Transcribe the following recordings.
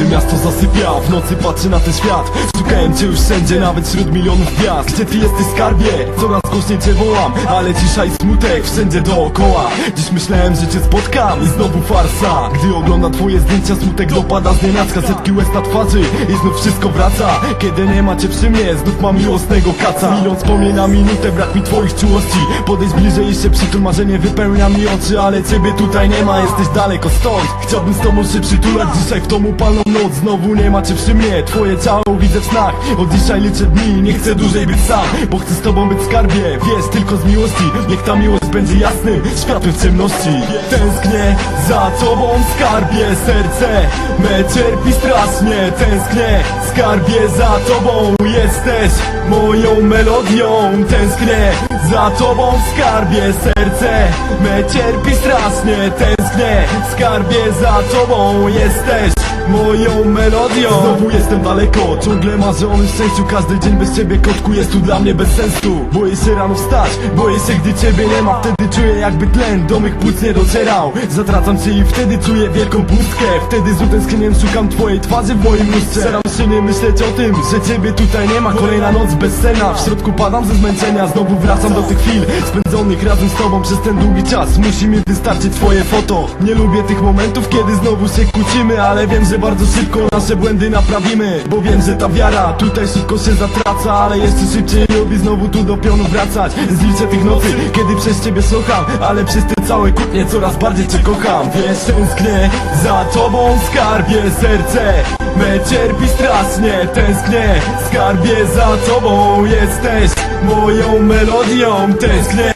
Kiedy miasto zasypia, w nocy patrzę na ten świat. Szukałem cię już wszędzie, nawet wśród milionów gwiazd. Gdzie ty jesteś skarbie? Coraz głośniej cię wołam Ale cisza i smutek wszędzie dookoła. Dziś myślałem, że cię spotkam i znowu farsa. Gdy oglądam twoje zdjęcia, smutek dopada z nienacka. Setki łez na twarzy i znów wszystko wraca. Kiedy nie ma cię przy mnie, znów mam miłosnego kaca. Milion wspomnień na minutę, brak mi twoich czułości. Podejdź bliżej i się przytul, marzenie wypełnia mi oczy Ale ciebie tutaj nie ma, jesteś daleko stąd Chciałbym z tobą się przytulać, dzisiaj w domu palną noc Znowu nie ma cię przy mnie, twoje ciało widzę w snach. Od dzisiaj liczę dni, nie chcę dłużej być sam Bo chcę z tobą być w skarbie, wiesz, tylko z miłości Niech ta miłość będzie jasnym światłem w ciemności. Tęsknię za tobą skarbie, serce me cierpi strasznie. Tęsknię, skarbie za tobą jesteś moją melodią. Tęsknię za tobą skarbie, serce me cierpi strasznie. Tęsknię, skarbie za tobą jesteś moją melodią. Znowu jestem daleko, ciągle marzę o szczęściu Każdy dzień bez ciebie kotku jest tu dla mnie bez sensu. Boję się rano wstać, boję się gdy ciebie nie ma. Wtedy czuję jakby tlen do mych płuc nie docierał. Zatracam się i wtedy czuję wielką pustkę. Wtedy z utęsknieniem szukam twojej twarzy w moim lustrze. Staram się nie myśleć o tym, że ciebie tutaj nie ma. Kolejna noc bezsenna, w środku padam ze zmęczenia. Znowu wracam do tych chwil spędzonych razem z tobą przez ten długi czas. Musi mi wystarczyć twoje foto. Nie lubię tych momentów, kiedy znowu się kłócimy Ale wiem, że bardzo szybko nasze błędy naprawimy Bo wiem, że ta wiara tutaj szybko się zatraca Ale jeszcze szybciej lubi znowu tu do pionu wracać. Zliczę tych nocy, kiedy przez ciebie słucham Ale przez te całe kłótnie coraz bardziej cię kocham. Wiesz, tęsknię za tobą skarbie serce Me cierpi strasznie, tęsknię Skarbie za tobą jesteś moją melodią. Tęsknię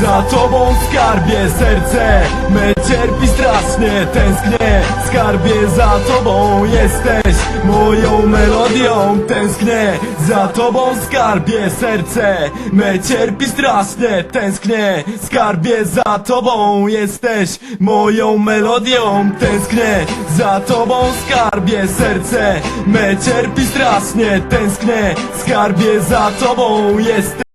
za tobą skarbie serce Me cierpi strasznie, tęsknię Skarbie za tobą jesteś moją melodią. Tęsknię za tobą skarbie serce Me cierpi strasznie, tęsknię Skarbie za tobą jesteś moją melodią. Tęsknię za tobą skarbie serce Me cierpi strasznie, tęsknię Skarbie za tobą jesteś